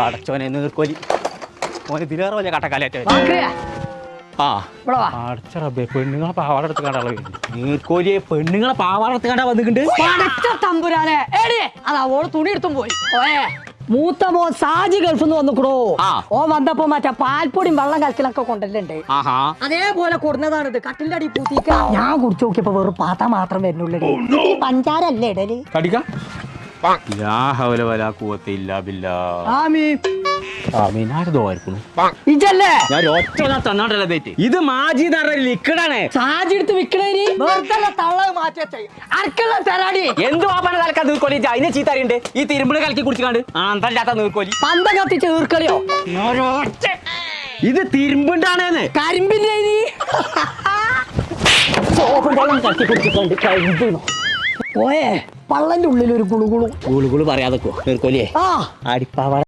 അടച്ചോനെ നീർക്കോലി. ഓന് ഇതിലേറെ വലിയ കട്ടക്കാലേറ്റ ആ. അടച്ച റബ്ബേ പെണ്ണുങ്ങളെ പാവാട എടുത്ത് കണ്ടാളെ നീർക്കോലിയെ പെണ്ണുങ്ങളെ പാവാട എടുത്ത് കണ്ടാ വന്നിട്ടുണ്ട്. പടച്ച തമ്പുരാനെ. അതാ ഓൾ തുണി എടുത്തും പോയി. ഓയേ മൂത്ത മോൻ സാജി ഗൾഫിൽ നിന്ന് വന്നിക്കണോ. ഓ വന്നപ്പോ മറ്റേ പാൽപ്പൊടിയും വെള്ളം കലക്കിലൊക്കെ കൊണ്ടല്ലുണ്ട് ആഹാ അതേപോലെ കൊടുന്നതാണ് ഇത് കട്ടിന്റെ അടി പൂത്തിക്ക ഞാൻ കുടിച്ചു നോക്കിയപ്പോ വെറും പാത്ത മാത്രം വരുന്നുള്ളൂ. പഞ്ചാരല്ലേ പഞ്ചാര അല്ലേ ഇടൽ? കടിക്കാം? ഇത് ലിക്വിഡാണ്. സാജി എടുത്ത് എന്ത് വാപ്പാണ് നീർക്കോലി. അതിനെ ചീത്തറിയുണ്ട് ഈ തിരുമ്പിൾ കലക്കി കുടിച്ചാണ്ട് ആന്തല്ലാത്ത നീർക്കോലി. പന്ത കത്തിച്ച് തീർക്കളിയോ ഇത് തിരുമ്പുണ്ടാണേന്ന്. കരിമ്പിന്റെ സോപ്പും വെള്ളം കുടിച്ചിട്ടുണ്ട് ഓയേ പള്ളന്റെ ഉള്ളിൽ ഒരു കുളുകുളു കുളുകുളു പറയാതെ നീർക്കോലിയെ. ആ. അടിപ്പാവാട.